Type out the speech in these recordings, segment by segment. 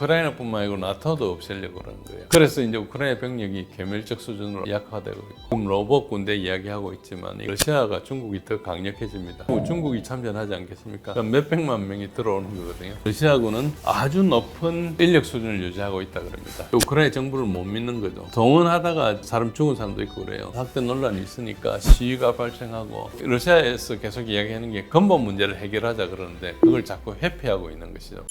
우크라이나뿐만 아니고 나토도 없애려고 그러는 거예요. 그래서 이제 우크라이나 병력이 괴멸적 수준으로 약화되고 있고 로봇 군대 이야기하고 있지만 러시아가 중국이 더 강력해집니다. 중국이 참전하지 않겠습니까? 몇백만 명이 들어오는 거거든요. 러시아군은 아주 높은 인력 수준을 유지하고 있다 그럽니다. 우크라이나 정부를 못 믿는 거죠. 동원하다가 사람 죽은 사람도 있고 그래요. 학대 논란이 있으니까 시위가 발생하고 러시아에서 계속 이야기하는 게 근본 문제를 해결하자 그러는데 그걸 자꾸 회피하고 있는 것이죠.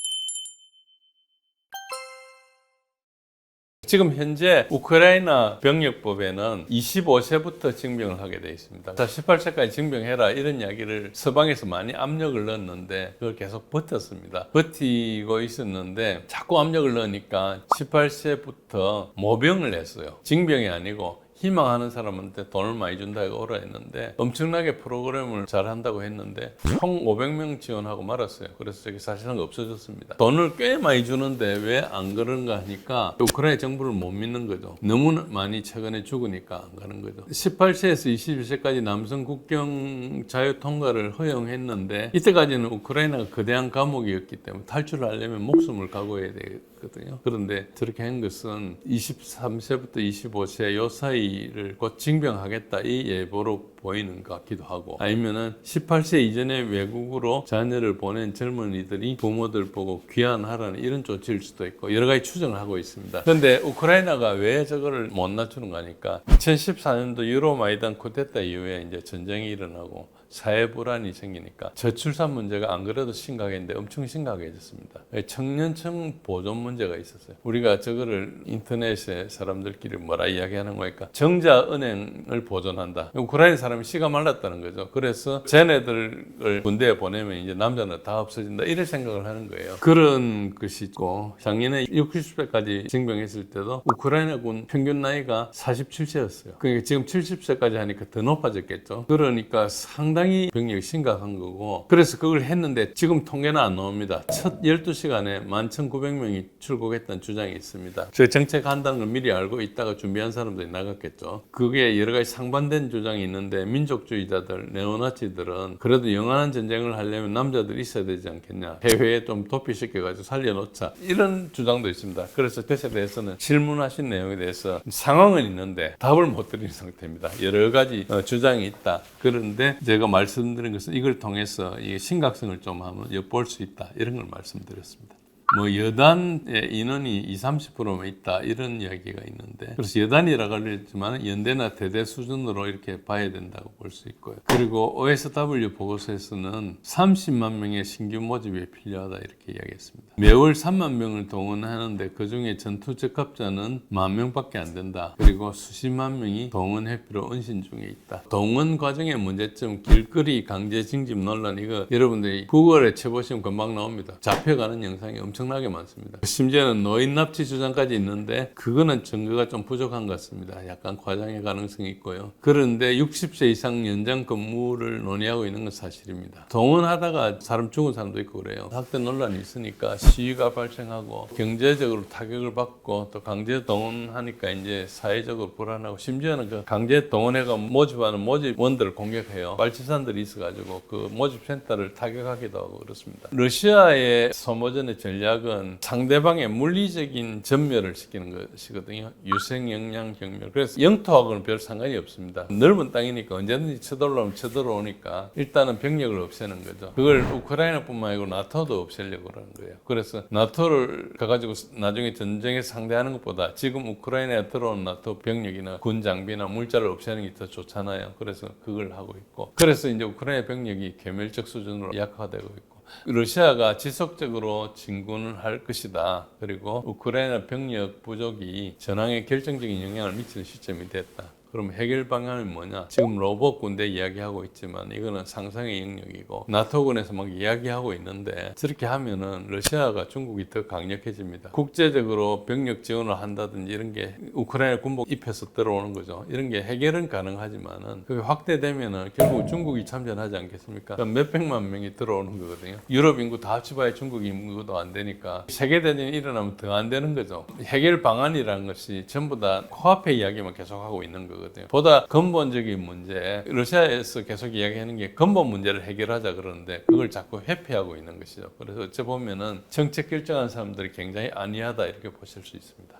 지금 현재 우크라이나 병력법에는 25세부터 징병을 하게 되어 있습니다. 자, 18세까지 징병해라 이런 이야기를 서방에서 많이 압력을 넣었는데 그걸 계속 버텼습니다. 버티고 있었는데 자꾸 압력을 넣으니까 18세부터 모병을 했어요. 징병이 아니고 희망하는 사람한테 돈을 많이 준다고 오라 했는데 엄청나게 프로그램을 잘 한다고 했는데 총 500명 지원하고 말았어요. 그래서 저기 사실상 없어졌습니다. 돈을 꽤 많이 주는데 왜 안 그런가 하니까 우크라이나 정부를 못 믿는 거죠. 너무 많이 최근에 죽으니까 안 가는 거죠. 18세에서 21세까지 남성 국경 자유 통과를 허용했는데 이때까지는 우크라이나가 거대한 감옥이었기 때문에 탈출을 하려면 목숨을 각오해야 되거든요. 그런데 저렇게 한 것은 23세부터 25세 요 사이를 곧 징병하겠다 이 예보로 보이는 것 같기도 하고 아니면은 18세 이전에 외국으로 자녀를 보낸 젊은이들이 부모들 보고 귀환하라는 이런 조치일 수도 있고 여러 가지 추정을 하고 있습니다. 그런데 우크라이나가 왜 저거를 못 낮추는 거니까 2014년도 유로 마이단 쿠데타 이후에 이제 전쟁이 일어나고 사회 불안이 생기니까 저출산 문제가 안 그래도 심각했는데 엄청 심각해졌습니다. 청년층 보존 문제가 있었어요. 우리가 저거를 인터넷에 사람들끼리 뭐라 이야기하는 거니까 정자 은행을 보존한다. 우크라이나 사람이 씨가 말랐다는 거죠. 그래서 쟤네들을 군대에 보내면 이제 남자는 다 없어진다. 이런 생각을 하는 거예요. 그런 것이 있고 작년에 60세까지 징병했을 때도 우크라이나군 평균 나이가 47세였어요. 그러니까 지금 70세까지 하니까 더 높아졌겠죠. 그러니까 상당히 병력이 심각한 거고 그래서 그걸 했는데 지금 통계는 안 나옵니다. 첫 12시간에 11,900명이 출국했다는 주장이 있습니다. 저 정책한다는 걸 미리 알고 있다가 준비한 사람들이 나갔겠죠. 그게 여러 가지 상반된 주장이 있는데 민족주의자들, 네오나치들은 그래도 영원한 전쟁을 하려면 남자들이 있어야 되지 않겠냐. 해외에 좀 도피시켜가지고 살려놓자. 이런 주장도 있습니다. 그래서 그것에 대해서는 질문하신 내용에 대해서 상황은 있는데 답을 못 드리는 상태입니다. 여러 가지 어, 주장이 있다. 그런데 제가 말씀드린 것은 이걸 통해서 이 심각성을 좀 한번 엿볼 수 있다. 이런 걸 말씀드렸습니다. 뭐 여단의 인원이 20, 30%만 있다 이런 이야기가 있는데 그래서 여단이라고 하지만 연대나 대대 수준으로 이렇게 봐야 된다고 볼 수 있고요. 그리고 OSW 보고서에서는 30만 명의 신규 모집이 필요하다 이렇게 이야기했습니다. 매월 3만 명을 동원하는데 그 중에 전투 적합자는 만 명밖에 안 된다. 그리고 수십만 명이 동원 회피로 은신 중에 있다. 동원 과정의 문제점, 길거리 강제 징집 논란 이거 여러분들이 구글에 쳐보시면 금방 나옵니다. 잡혀가는 영상이 엄청 나게 많습니다. 심지어는 노인 납치 주장까지 있는데 그거는 증거가 좀 부족한 것 같습니다. 약간 과장의 가능성이 있고요. 그런데 60세 이상 연장 근무를 논의하고 있는 건 사실입니다. 동원하다가 사람 죽은 사람도 있고 그래요. 학대 논란이 있으니까 시위가 발생하고 경제적으로 타격을 받고 또 강제 동원하니까 이제 사회적으로 불안하고 심지어는 그 강제 동원해가 모집하는 모집원들을 공격해요. 빨치산들이 있어가지고 그 모집센터를 타격하기도 하고 그렇습니다. 러시아의 소모전의 전략 은 상대방의 물리적인 전멸을 시키는 것이거든요. 유생 영양 경멸. 그래서 영토하고는 별 상관이 없습니다. 넓은 땅이니까 언제든지 쳐들어오면 쳐들어오니까 일단은 병력을 없애는 거죠. 그걸 우크라이나뿐만 아니고 나토도 없애려고 그러는 거예요. 그래서 나토를 가가지고 나중에 전쟁에 상대하는 것보다 지금 우크라이나에 들어온 나토 병력이나 군 장비나 물자를 없애는 게 더 좋잖아요. 그래서 그걸 하고 있고. 그래서 이제 우크라이나 병력이 괴멸적 수준으로 약화되고 있고. 러시아가 지속적으로 진군을 할 것이다. 그리고 우크라이나 병력 부족이 전황에 결정적인 영향을 미치는 시점이 됐다. 그럼 해결 방안은 뭐냐? 지금 로봇 군대 이야기하고 있지만 이거는 상상의 영역이고 나토군에서 막 이야기하고 있는데 저렇게 하면은 러시아가 중국이 더 강력해집니다. 국제적으로 병력 지원을 한다든지 이런 게 우크라이나 군복 입혀서 들어오는 거죠. 이런 게 해결은 가능하지만은 그게 확대되면은 결국 중국이 참전하지 않겠습니까? 그러니까 몇 백만 명이 들어오는 거거든요. 유럽 인구 다 합쳐봐야 중국 인구도 안 되니까 세계 대전이 일어나면 더 안 되는 거죠. 해결 방안이라는 것이 전부 다 코앞의 이야기만 계속하고 있는 거거든요. 거거든요. 보다 근본적인 문제, 러시아에서 계속 이야기하는 게 근본 문제를 해결하자 그러는데 그걸 자꾸 회피하고 있는 것이죠. 그래서 어째 보면은 정책 결정한 사람들이 굉장히 안이하다 이렇게 보실 수 있습니다.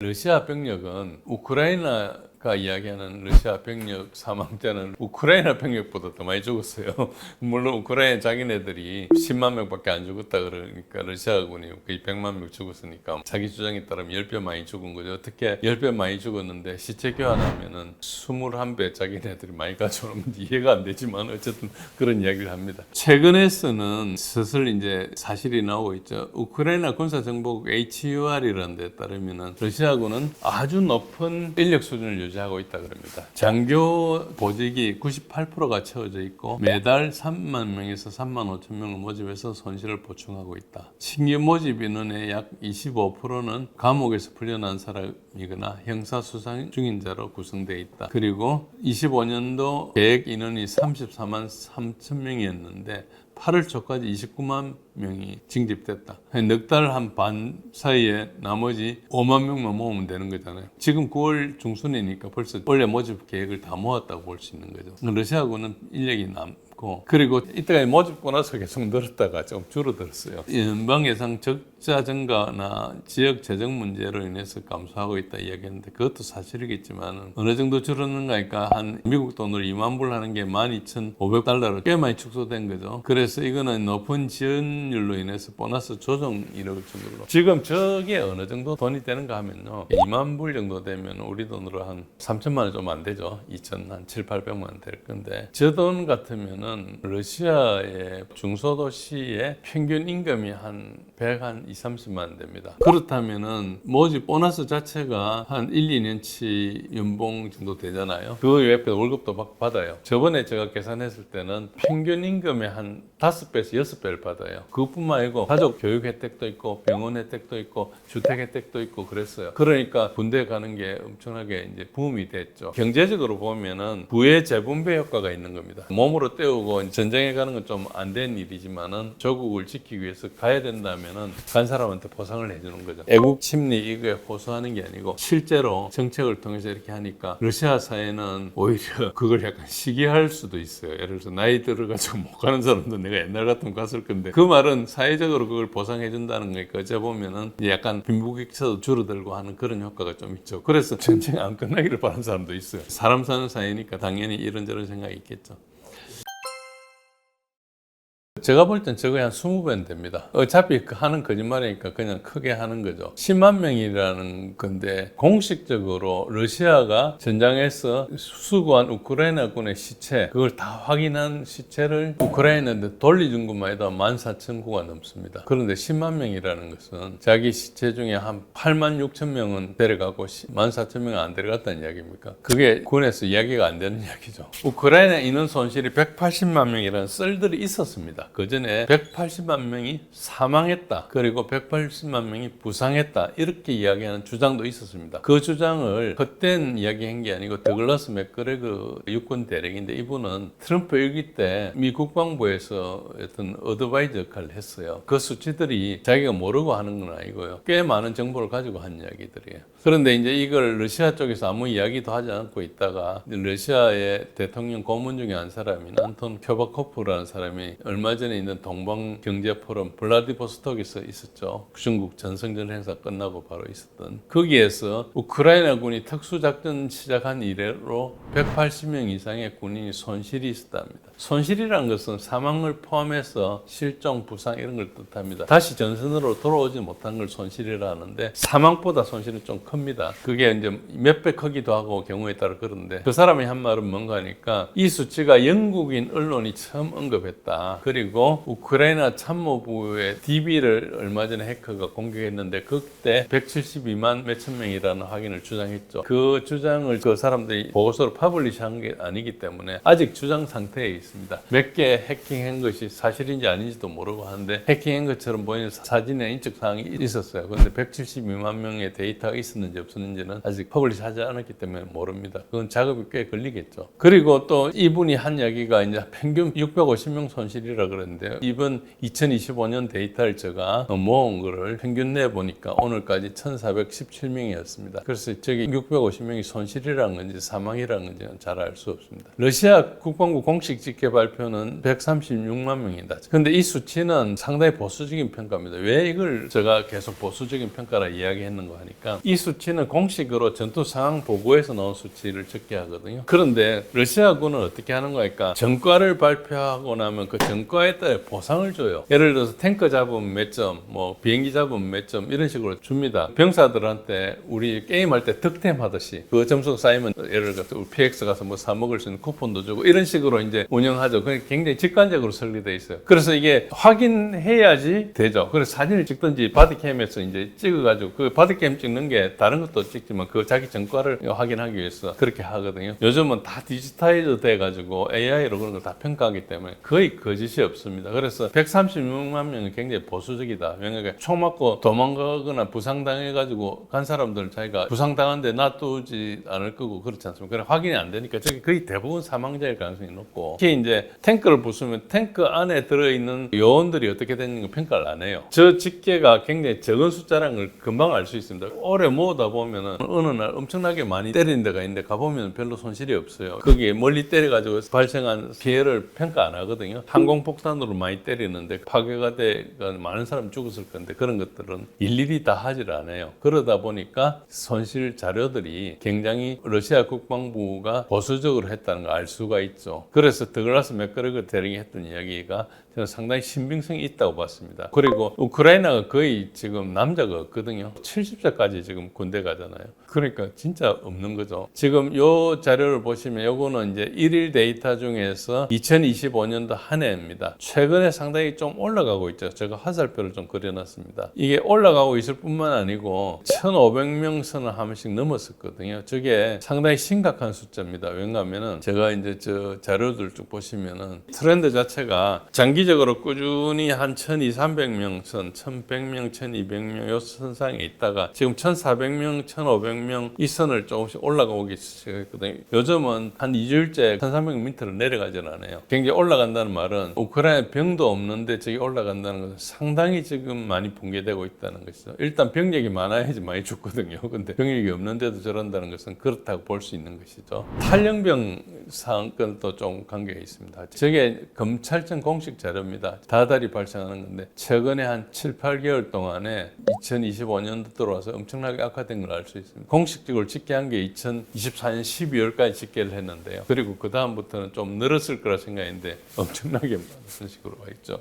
러시아 병력은 우크라이나 가 이야기하는 러시아 병력 사망자는 우크라이나 병력보다 더 많이 죽었어요. 물론 우크라이나 자기네들이 10만 명밖에 안 죽었다 그러니까 러시아군이 거의 100만 명 죽었으니까 자기 주장에 따르면 10배 많이 죽은 거죠. 어떻게 10배 많이 죽었는데 시체 교환하면은 21배 자기네들이 많이 가져오는데 이해가 안 되지만 어쨌든 그런 이야기를 합니다. 최근에서는 슬슬 이제 사실이 나오고 있죠. 우크라이나 군사정보국 HUR이라는 데 따르면은 러시아군은 아주 높은 인력 수준을 유지 하고 있다 그럽니다. 장교 보직이 98%가 채워져 있고 매달 3만 명에서 3만 5천 명을 모집해서 손실을 보충하고 있다. 신규 모집 인원의 약 25%는 감옥에서 풀려난 사람이거나 형사 수상 중인 자로 구성되어 있다. 그리고 25년도 계획 인원이 34만 3천 명이었는데 8월 초까지 29만 명이 징집됐다. 넉 달 한 반 사이에 나머지 5만 명만 모으면 되는 거잖아요. 지금 9월 중순이니까 벌써 원래 모집 계획을 다 모았다고 볼 수 있는 거죠. 러시아군은 인력이 남고 그리고 이때까지 모집고 나서 계속 늘었다가 좀 줄어들었어요. 연방 예상 적 자 증가나 지역 재정 문제로 인해서 감소하고 있다 이야기했는데 그것도 사실이겠지만 어느 정도 줄었는가 하니까 한 미국 돈으로 2만 불 하는 게 12,500달러로 꽤 많이 축소된 거죠. 그래서 이거는 높은 지원율로 인해서 보너스 조정 이럴 정도로 지금 저게 어느 정도 돈이 되는가 하면요. 2만 불 정도 되면 우리 돈으로 한 3천만 원 좀 안 되죠. 2천 한 7, 800만 원 될 건데 저 돈 같으면은 러시아의 중소도시의 평균 임금이 한 100, 한 2, 30만 원 됩니다. 그렇다면은 모집 보너스 자체가 한 1, 2년치 연봉 정도 되잖아요. 그 외에 월급도 막 받아요. 저번에 제가 계산했을 때는 평균 임금의 한 5배에서 6배를 받아요. 그것뿐만 아니고 가족 교육 혜택도 있고 병원 혜택도 있고 주택 혜택도 있고 그랬어요. 그러니까 군대 가는 게 엄청나게 이제 붐이 됐죠. 경제적으로 보면은 부의 재분배 효과가 있는 겁니다. 몸으로 때우고 전쟁에 가는 건 좀 안 된 일이지만은 조국을 지키기 위해서 가야 된다면은 간 사람한테 보상을 해주는 거죠. 애국 침리 이거에 호소하는 게 아니고 실제로 정책을 통해서 이렇게 하니까 러시아 사회는 오히려 그걸 약간 시기할 수도 있어요. 예를 들어서 나이 들어가지고 못 가는 사람도 내가 옛날 같으면 갔을 건데 그 말은 사회적으로 그걸 보상해 준다는 거니까 어째 보면은 약간 빈부격차도 줄어들고 하는 그런 효과가 좀 있죠. 그래서 전쟁 안 끝나기를 바라는 사람도 있어요. 사람 사는 사회니까 당연히 이런저런 생각이 있겠죠. 제가 볼 땐 저거 한 20배는 됩니다. 어차피 그 하는 거짓말이니까 그냥 크게 하는 거죠. 10만 명이라는 건데 공식적으로 러시아가 전장에서 수거한 우크라이나군의 시체 그걸 다 확인한 시체를 우크라이나한테 돌려준 것만 해도 14,000구가 넘습니다. 그런데 10만 명이라는 것은 자기 시체 중에 한 8만 6천 명은 데려가고 14,000 명은 안 데려갔다는 이야기입니까? 그게 군에서 이야기가 안 되는 이야기죠. 우크라이나 인원 손실이 180만 명이라는 썰들이 있었습니다. 그 전에 180만 명이 사망했다. 그리고 180만 명이 부상했다. 이렇게 이야기하는 주장도 있었습니다. 그 주장을 헛된 이야기한 게 아니고 더글라스 맥그레그 육군 대령인데 이분은 트럼프 일기 때 미 국방부에서 어떤 어드바이저 역할을 했어요. 그 수치들이 자기가 모르고 하는 건 아니고요. 꽤 많은 정보를 가지고 한 이야기들이에요. 그런데 이제 이걸 러시아 쪽에서 아무 이야기도 하지 않고 있다가 러시아의 대통령 고문 중에 한 사람인 안톤 켜바코프라는 사람이 얼마 전에 있는 동방 경제 포럼 블라디보스톡에서 있었죠. 중국 전성전 행사 끝나고 바로 있었던 거기에서 우크라이나군이 특수작전 시작한 이래로 180명 이상의 군인이 손실이 있었답니다. 손실이라는 것은 사망을 포함해서 실종, 부상 이런 걸 뜻합니다. 다시 전선으로 돌아오지 못한 걸 손실이라 하는데 사망보다 손실은 좀 큽니다. 그게 이제 몇 배 크기도 하고 경우에 따라 그런데 그 사람이 한 말은 뭔가 하니까 이 수치가 영국인 언론이 처음 언급했다. 그리고 우크라이나 참모부의 DB를 얼마 전에 해커가 공격했는데 그때 172만 몇천 명이라는 확인을 주장했죠. 그 주장을 그 사람들이 보고서로 파블리시한 게 아니기 때문에 아직 주장 상태에. 몇 개 해킹한 것이 사실인지 아닌지도 모르고 하는데 해킹한 것처럼 보이는 사진에 인적 사항이 있었어요. 그런데 172만 명의 데이터가 있었는지 없었는지는 아직 퍼블리시하지 않았기 때문에 모릅니다. 그건 작업이 꽤 걸리겠죠. 그리고 또 이분이 한 이야기가 이제 평균 650명 손실이라 그랬는데요. 이번 2025년 데이터를 제가 모은 거를 평균 내 보니까 오늘까지 1,417명이었습니다. 그래서 저기 650명이 손실이라는 건지 사망이라는 건지는 잘 알 수 없습니다. 러시아 국방부 공식 집계 발표는 136만 명이다. 근데 이 수치는 상당히 보수적인 평가입니다. 왜 이걸 제가 계속 보수적인 평가라 이야기했는가 하니까 이 수치는 공식으로 전투 상황 보고에서 나온 수치를 적게 하거든요. 그런데 러시아군은 어떻게 하는 거니까 전과를 발표하고 나면 그 전과에 따라 보상을 줘요. 예를 들어서 탱크 잡으면 몇 점, 뭐 비행기 잡으면 몇 점 이런 식으로 줍니다. 병사들한테 우리 게임할 때 득템 하듯이 그 점수 쌓이면 예를 들어서 PX 가서 뭐 사 먹을 수 있는 쿠폰도 주고 이런 식으로 이제 운영 하죠. 그게 굉장히 직관적으로 설계돼 있어요. 그래서 이게 확인해야지 되죠. 그래서 사진을 찍든지 바디캠에서 이제 찍어가지고 그 바디캠 찍는 게 다른 것도 찍지만 그 자기 전과를 확인하기 위해서 그렇게 하거든요. 요즘은 다 디지타이즈 돼가지고 AI로 그런 걸 다 평가하기 때문에 거의 거짓이 없습니다. 그래서 136만 명은 굉장히 보수적이다. 왜냐하면 총 맞고 도망가거나 부상당해가지고 간 사람들 자기가 부상당한데 놔두지 않을 거고 그렇지 않습니까? 그래 확인이 안 되니까 저게 거의 대부분 사망자일 가능성이 높고 특히 이제 탱크를 부수면 탱크 안에 들어있는 요원들이 어떻게 되는가 평가를 안 해요. 저 집계가 굉장히 적은 숫자라는 걸 금방 알 수 있습니다. 오래 모으다 보면은 어느 날 엄청나게 많이 때리는 데가 있는데 가보면 별로 손실이 없어요. 거기에 멀리 때려가지고 발생한 피해를 평가 안 하거든요. 항공폭탄으로 많이 때리는데 파괴가 돼가 많은 사람 죽었을 건데 그런 것들은 일일이 다 하질 않아요. 그러다 보니까 손실 자료들이 굉장히 러시아 국방부가 보수적으로 했다는 걸 알 수가 있죠. 그래서 더 글라스 맥거리그 대령이 했던 이야기가 저는 상당히 신빙성이 있다고 봤습니다. 그리고 우크라이나가 거의 지금 남자가 없거든요. 70세까지 지금 군대 가잖아요. 그러니까 진짜 없는 거죠. 지금 요 자료를 보시면 요거는 이제 일일 데이터 중에서 2025년도 한 해입니다. 최근에 상당히 좀 올라가고 있죠. 제가 화살표를 좀 그려놨습니다. 이게 올라가고 있을 뿐만 아니고 1,500명 선을 한 번씩 넘었었거든요. 저게 상당히 심각한 숫자입니다. 왜냐하면은 제가 이제 저 자료들 쭉 보시면은 트렌드 자체가 장기적으로 꾸준히 한 1,200, 300명 선, 1,100명, 1,200명 요 선상에 있다가 지금 1,400명, 1,500명 이 선을 조금씩 올라가기 시작했거든요. 요즘은 한 2주일째 1,300명 밑으로 내려가질 않아요. 굉장히 올라간다는 말은 우크라이나 병도 없는데 저기 올라간다는 것은 상당히 지금 많이 붕괴되고 있다는 것이죠. 일단 병력이 많아야지 많이 죽거든요. 근데 병력이 없는데도 저런다는 것은 그렇다고 볼 수 있는 것이죠. 탈영병 사건도 좀 관계 가 있습니다. 저게 검찰청 공식 자료입니다. 다달이 발생하는 건데 최근에 한 7, 8개월 동안에 2025년도 들어와서 엄청나게 악화된 걸 알 수 있습니다. 공식적으로 집계한 게 2024년 12월까지 집계를 했는데요. 그리고 그 다음부터는 좀 늘었을 거라 생각했는데 엄청나게 많은 식으로 와 있죠.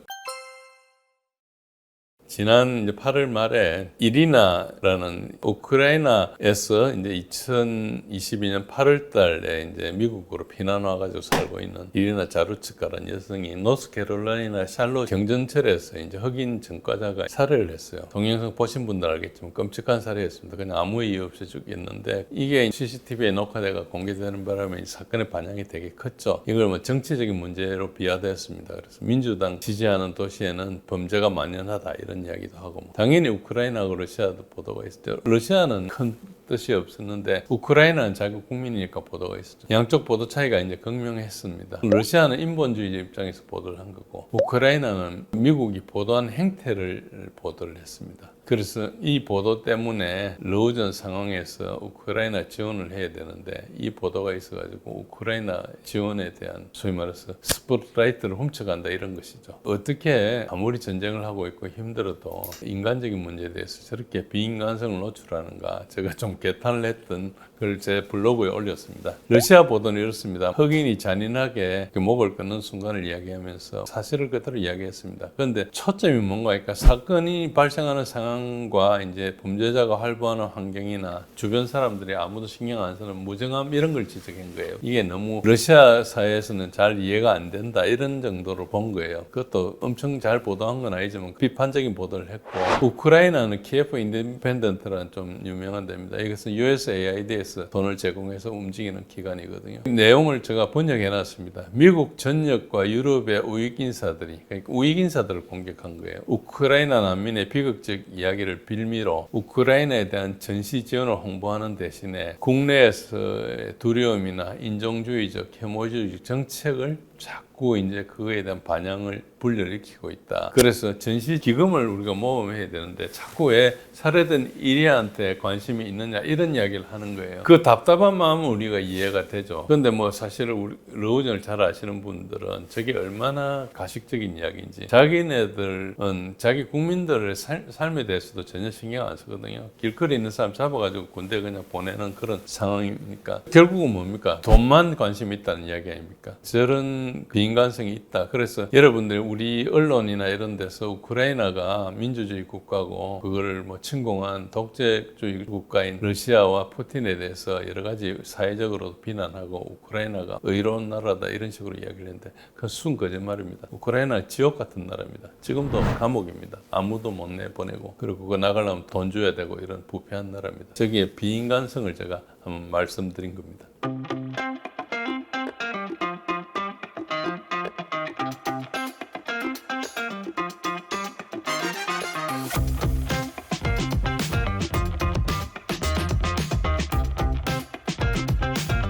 지난 이제 8월 말에 이리나라는 우크라이나에서 이제 2022년 8월 달에 이제 미국으로 피난 와가지고 살고 있는 이리나 자루츠카라는 여성이 노스캐롤라이나 샬롯 경전철에서 이제 흑인 전과자가 살해를 했어요. 동영상 보신 분들 알겠지만 끔찍한 살해였습니다. 그냥 아무 이유 없이 죽였는데 이게 CCTV에 녹화돼가 공개되는 바람에 이 사건의 반향이 되게 컸죠. 이걸 뭐 정치적인 문제로 비화되었습니다. 그래서 민주당 지지하는 도시에는 범죄가 만연하다 이런 이야기도 하고 뭐. 당연히 우크라이나하고 러시아도 보도가 있었죠. 러시아는 큰 뜻이 없었는데 우크라이나는 자기 국민이니까 보도가 있었죠. 양쪽 보도 차이가 이제 극명했습니다. 러시아는 인본주의 입장에서 보도를 한 거고 우크라이나는 미국이 보도한 행태를 보도를 했습니다. 그래서 이 보도 때문에 러우전 상황에서 우크라이나 지원을 해야 되는데 이 보도가 있어가지고 우크라이나 지원에 대한 소위 말해서 스포트라이트를 훔쳐간다 이런 것이죠. 어떻게 아무리 전쟁을 하고 있고 힘들어도 인간적인 문제에 대해서 저렇게 비인간성을 노출하는가 제가 좀 개탄을 했던 걸 제 블로그에 올렸습니다. 러시아 보도는 이렇습니다. 흑인이 잔인하게 그 목을 끊는 순간을 이야기하면서 사실을 그대로 이야기했습니다. 그런데 초점이 뭔가 하니까 사건이 발생하는 상황과 이제 범죄자가 활보하는 환경이나 주변 사람들이 아무도 신경 안 쓰는 무정함 이런 걸 지적한 거예요. 이게 너무 러시아 사회에서는 잘 이해가 안 된다 이런 정도로 본 거예요. 그것도 엄청 잘 보도한 건 아니지만 비판적인 보도를 했고 우크라이나는 키예프 인디펜던트라는 좀 유명한 데입니다. 이것은 USAID에서 돈을 제공해서 움직이는 기관이거든요. 이 내용을 제가 번역해 놨습니다. 미국 전역과 유럽의 우익 인사들이 그러니까 우익 인사들을 공격한 거예요. 우크라이나 난민의 비극적 이야기를 빌미로 우크라이나에 대한 전시 지원을 홍보하는 대신에 국내에서의 두려움이나 인종주의적, 혐오주의적 정책을 자꾸 이제 그거에 대한 반향을 불러일으키고 있다. 그래서 전시 기금을 우리가 모험해야 되는데 자꾸 왜 살해된 이리한테 관심이 있느냐 이런 이야기를 하는 거예요. 그 답답한 마음은 우리가 이해가 되죠. 근데 뭐 사실 우리 러우전을 잘 아시는 분들은 저게 얼마나 가식적인 이야기인지 자기네들은 자기 국민들의 삶, 삶에 대해서도 전혀 신경 안 쓰거든요. 길거리 있는 사람 잡아가지고 군대 그냥 보내는 그런 상황이니까 결국은 뭡니까? 돈만 관심 있다는 이야기 아닙니까? 저런 비인간성이 있다. 그래서 여러분들 우리 언론이나 이런 데서 우크라이나가 민주주의 국가고 그거를 뭐 침공한 독재주의 국가인 러시아와 푸틴에 대해서 여러 가지 사회적으로 비난하고 우크라이나가 의로운 나라다 이런 식으로 이야기를 했는데 그건 순 거짓말입니다. 우크라이나 지옥 같은 나라입니다. 지금도 감옥입니다. 아무도 못 내보내고 그리고 그거 나가려면 돈 줘야 되고 이런 부패한 나라입니다. 저기에 비인간성을 제가 한번 말씀드린 겁니다.